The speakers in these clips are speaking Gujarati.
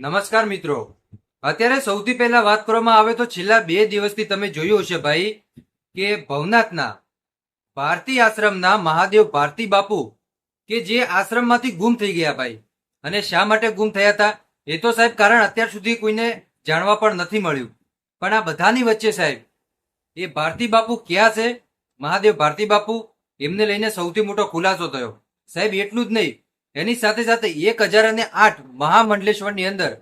નમસ્કાર મિત્રો. અત્યારે સૌથી પહેલા વાત કરવામાં આવે તો છેલ્લા બે દિવસથી તમે જોયું હશે ભાઈ કે ભવનાથના ભારતી આશ્રમના મહાદેવ ભારતી બાપુ કે જે આશ્રમમાંથી ગુમ થઈ ગયા ભાઈ. અને શા માટે ગુમ થયા હતા? એ તો સાહેબ કારણ અત્યાર સુધી કોઈને જાણવા પણ નથી મળ્યું. પણ આ બધાની વચ્ચે સાહેબ, એ ભારતી બાપુ ક્યાં છે? મહાદેવ ભારતી બાપુ, એમને લઈને સૌથી મોટો ખુલાસો થયો. સાહેબ, એટલું જ નહીં. એની સાથે સાથે એક હજાર અને આઠ મહામંડલેશ્વરની અંદર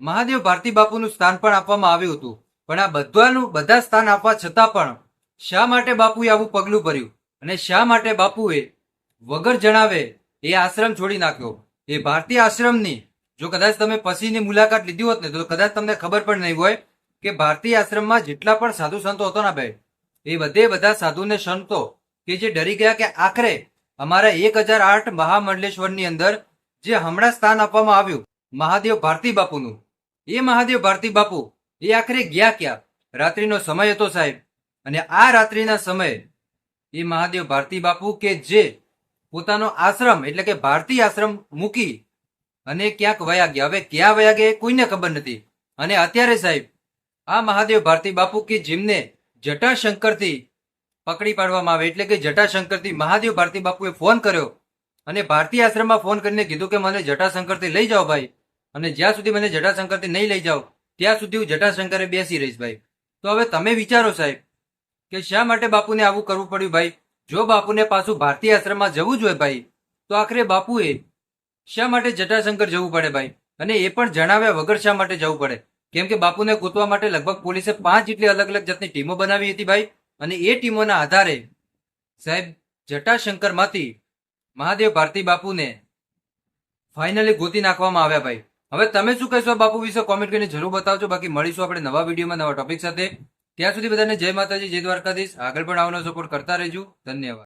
મહાદેવ ભારતી બાપુનું સ્થાન પણ આપવામાં આવ્યું હતું. પણ આ બધાનું, બધા સ્થાન આપવા છતાં પણ શા માટે બાપુએ આવું પગલું ભર્યું? અને શા માટે બાપુએ વગર જણાવે એ આશ્રમ છોડી નાખ્યો? એ ભારતીય આશ્રમની, જો કદાચ તમે પછીની મુલાકાત લીધી હોત ને, તો કદાચ તમને ખબર પણ નહીં હોય કે ભારતીય આશ્રમમાં જેટલા પણ સાધુ સંતો હતો ના ભાઈ, એ બધે બધા સાધુને સંતો કે જે ડરી ગયા કે આખરે અમારા એક હજાર આઠ મહામંડલેશ્વરની અંદર જે હમણાં સ્થાન આપવામાં આવ્યું, મહાદેવ ભારતી બાપુનું. એ મહાદેવ ભારતી બાપુ, એ આખરે ગયા ક્યાં? રાત્રિનો સમય હતો સાહેબ. અને આ રાત્રિના સમયે એ મહાદેવ ભારતી બાપુ કે જે પોતાનો આશ્રમ, એટલે કે ભારતી આશ્રમ મૂકી અને ક્યાંક વયા ગયા હવે ક્યાં વયા ગયા કોઈને ખબર નથી. અને અત્યારે સાહેબ, આ મહાદેવ ભારતી બાપુ કે જેમને જટાશંકરથી પકડી પાડવામાં આવે એટલે કે જટાશંકરથી મહાદેવ ભારતી બાપુએ ફોન કર્યો અને ભારતી આશ્રમમાં ફોન કરીને કીધું કે મને જટાશંકરથી લઈ જાઓ ભાઈ. અને જ્યાં સુધી મને જટાશંકરથી નહીં લઈ જાઓ, ત્યાં સુધી હું જટાશંકરે બેસી રહીશ ભાઈ. તો હવે તમે વિચારો સાહેબ, કે શા માટે બાપુને આવું કરવું પડ્યું ભાઈ? જો બાપુને પાછું ભારતીય આશ્રમમાં જવું જોઈએ ભાઈ, તો આખરે બાપુએ શા માટે જટાશંકર જવું પડે ભાઈ? અને એ પણ જણાવ્યા વગર શા માટે જવું પડે? કેમ કે બાપુને કૂતવા માટે લગભગ પોલીસે પાંચ જેટલી અલગ અલગ જાતની ટીમો બનાવી હતી ભાઈ. અને એ ટીમોના આધારે સાહેબ જટાશંકરમાંથી મહાદેવ ભારતી બાપુને ફાઇનલી ગોતી નાખવામાં આવ્યા ભાઈ. હવે તમે શું કહેશો બાપુ વિશે? કોમેન્ટ કરીને જરૂર બતાવજો. બાકી મળીશું આપણે નવા વિડીયોમાં નવા ટોપિક સાથે. ત્યાં સુધી બધાને જય માતાજી, જય દ્વારકાધીશ. આગળ પણ આવવાનો સપોર્ટ કરતા રહેજો. ધન્યવાદ.